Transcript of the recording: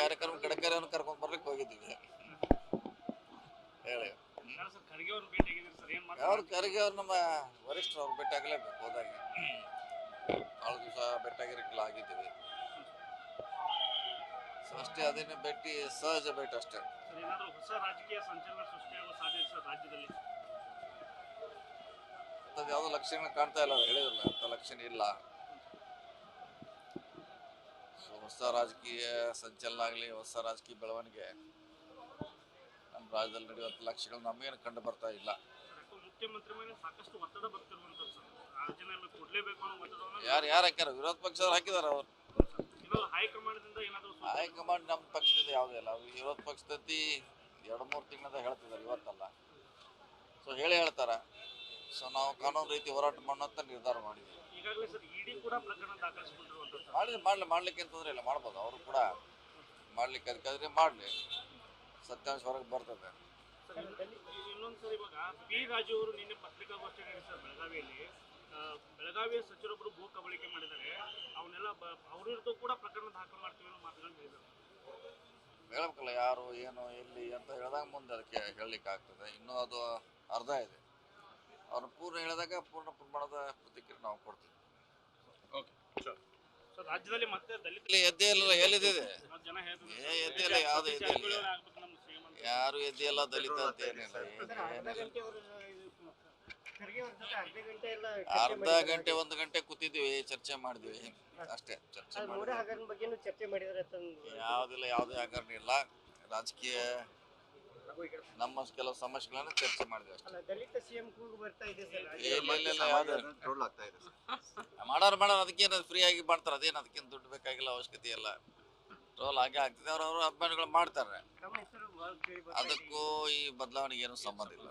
ಕಾರ್ಯಕ್ರಮ ಕಡಕರಿಯನ್ನು ಕರ್ಕೊಂಡು ಬರ್ಲಿಕ್ಕೆ ಹೋಗಿದ್ದೀವಿ. ಹೇಳಿ. ಅವ್ರು ಖರ್ಗೆ ಅವ್ರು ನಮ್ಮ ವರಿಷ್ಠರು ಅವ್ರು ಭೇಟಿಯಾಗಲೇಬೇಕು, ಹೋದಾಗ. ಭಾಳ ದಿವಸ ಭೇಟಿಯಾಗಿರಕ್ಕೆಲ್ಲ ಆಗಿದ್ದೀವಿ. ಅಷ್ಟೇ, ಅದೇನು ಭೇಟಿ, ಸಹಜ ಭೇಟಿ ಅಷ್ಟೇ. ಹೊಸ ಯಾವುದೋ ಲಕ್ಷಣ ಕಾಣ್ತಾ ಇಲ್ಲ, ಹೇಳಿದ್ರಲ್ಲ ಅಂತ ಲಕ್ಷಣ ಇಲ್ಲ. ಹೊಸ ರಾಜಕೀಯ ಸಂಚಲನ ಆಗಲಿ ಹೊಸ ರಾಜಕೀಯ ಬೆಳವಣಿಗೆ ನಮ್ಮ ರಾಜ್ಯದಲ್ಲಿ ನಡೆಯುವಂಥ ಲಕ್ಷ್ಯಗಳು ನಮಗೇನು ಕಂಡು ಬರ್ತಾ ಇಲ್ಲ. ಯಾರು ಯಾರು ಹಾಕ್ಯಾರ? ವಿರೋಧ ಪಕ್ಷದವ್ರು ಹಾಕಿದಾರೆ ಅವರು. ಹೈಕಮಾಂಡ್ ನಮ್ಮ ಪಕ್ಷದಿಂದ ಯಾವುದೇ ಇಲ್ಲ. ವಿರೋಧ ಪಕ್ಷದತಿ ಎರಡು ಮೂರು ತಿಂಗಳಿಂದ ಹೇಳ್ತಿದ್ದಾರೆ ಇವತ್ತಲ್ಲ. ಸೊ ಹೇಳಿ ಹೇಳ್ತಾರೆ. ಸೊ ನಾವು ಕಾನೂನು ರೀತಿ ಹೋರಾಟ ಮಾಡೋಂತ ನಿರ್ಧಾರ ಇಡಿ ಕೂಡ ಪ್ರಕರಣ ದಾಖಲಿಸಿಕೊಂಡಿರುವಂತದ್ದು ಸರ್ ಮಾಡಲಿ ಮಾಡಲಿ ಮಾಡ್ಲಿಕ್ಕೆ ಅಂತಂದ್ರೆ ತೊಂದರೆ ಇಲ್ಲ ಮಾಡ್ಬೋದು. ಅವರು ಕೂಡ ಮಾಡ್ಲಿಕ್ಕೆ ಅದಕ್ಕಾದ್ರೆ ಮಾಡಲಿ. ಸತ್ಯಾಂಶ ಹೊರಗೆ ಬರ್ತದೆ. ಸರ್ ಇನ್ನೊಂದು ಸರ್ ಇವಾಗ ಪಿ ರಾಜು ಅವರು ನಿನ್ನೆ ಪತ್ರಿಕಾಗೋಷ್ಠಿ ನಡೆಸಿದ್ದಾರೆ ಬೆಳಗಾವಿಯಲ್ಲಿ. ಬೆಳಗಾವಿಯ ಸಚಿವರೊಬ್ಬರು ಭೂ ಕಬಳಿಕೆ ಮಾಡಿದ್ದಾರೆ. ಅವನ್ನೆಲ್ಲ ಅವ್ರ ವಿರುದ್ಧ ಕೂಡ ಪ್ರಕರಣ ದಾಖಲು ಮಾಡ್ತೀವಿ ಅನ್ನೋ ಮಾತುಗಳು ಹೇಳಿದ್ದಾರೆ. ಹೇಳಬೇಕಲ್ಲ ಯಾರು ಏನು ಎಲ್ಲಿ ಅಂತ ಹೇಳಿದಾಗ ಮುಂದೆ ಅದಕ್ಕೆ ಹೇಳಲಿಕ್ಕೆ ಆಗ್ತದೆ. ಇನ್ನೂ ಅದು ಅರ್ಧ ಇದೆ. ಅವ್ರನ್ನ ಪೂರ್ಣ ಹೇಳಿದಾಗ ಪೂರ್ಣ ಪ್ರಮಾಣದ ಪ್ರತಿಕ್ರಿಯೆ ನಾವು ಕೊಡ್ತೀವಿ. ರಾಜ್ಯದಲ್ಲಿ ಮತ್ತೆ ದಲಿತ ಇಲ್ಲಿ ಎದ್ದೇ ಇಲ್ಲ ಎಲ್ಲಿದೆ ಜನ ಹೇಳ್ತಾರೆ ಏ ಎದ್ದಿಲ್ಲ ಯಾವ್ದು ಎದ್ದಿಲ್ಲ ಜಾರಕಿಹೊಳಿ ಆಗ್ಬೇಕು ನಮ್ಮ ಸಿಎಂ ಅಂತ ಯಾರು ಎದ್ದಿಲ್ಲ ದಲಿತ ಅಂತ ಏನಿಲ್ಲ ಅರ್ಧ ಗಂಟೆ ಎಲ್ಲ ಅರ್ಧ ಗಂಟೆ ಒಂದು ಗಂಟೆ ಕೂತಿದ್ವಿ ಚರ್ಚೆ ಮಾಡಿದ್ವಿ ಅಷ್ಟೇ ಚರ್ಚೆ ಯಾವ್ದಿಲ್ಲ ಮಾಡಿದ್ವಿ ಹಗರಣ ಬಗ್ಗೆನೂ ಚರ್ಚೆ ಮಾಡಿದ್ರೆ ಅಂತ ಯಾವುದಿಲ್ಲ ಯಾವುದೇ ಹಗರಣ ಇಲ್ಲ. ರಾಜಕೀಯ ನಮ್ಮ ಕೆಲವು ಸಮಸ್ಯೆಗಳನ್ನ ಚರ್ಚೆ ಮಾಡಿದ್ವಿ ಅಷ್ಟೇ. ಅಲ್ಲ ದಲಿತ ಸಿಎಂ ಕೂಗು ಬರ್ತಾ ಇದೆ ಸರ್. ಇಲ್ಲ ಇಲ್ಲ ಇಲ್ಲ ಯಾವ್ದು? ಆಗ್ತಾ ಇದೆ ಮಾಡೋರು ಮಾಡೋರು ಅದಕ್ಕೇನು ಫ್ರೀ ಆಗಿ ಮಾಡ್ತಾರೆ ಅದೇನು ಅದಕ್ಕೇನು ದುಡ್ಡು ಬೇಕಾಗಿಲ್ಲ ಅವಶ್ಯಕತೆ ಇಲ್ಲ. ಟ್ರೋಲ್ ಹಾಗೆ ಆಗ್ತದೆ ಅವ್ರವ್ರ ಅಭಿಮಾನಿಗಳು ಮಾಡ್ತಾರೆ. ಅದಕ್ಕೂ ಈ ಬದಲಾವಣೆಗೆ ಏನು ಸಂಬಂಧ ಇಲ್ಲ.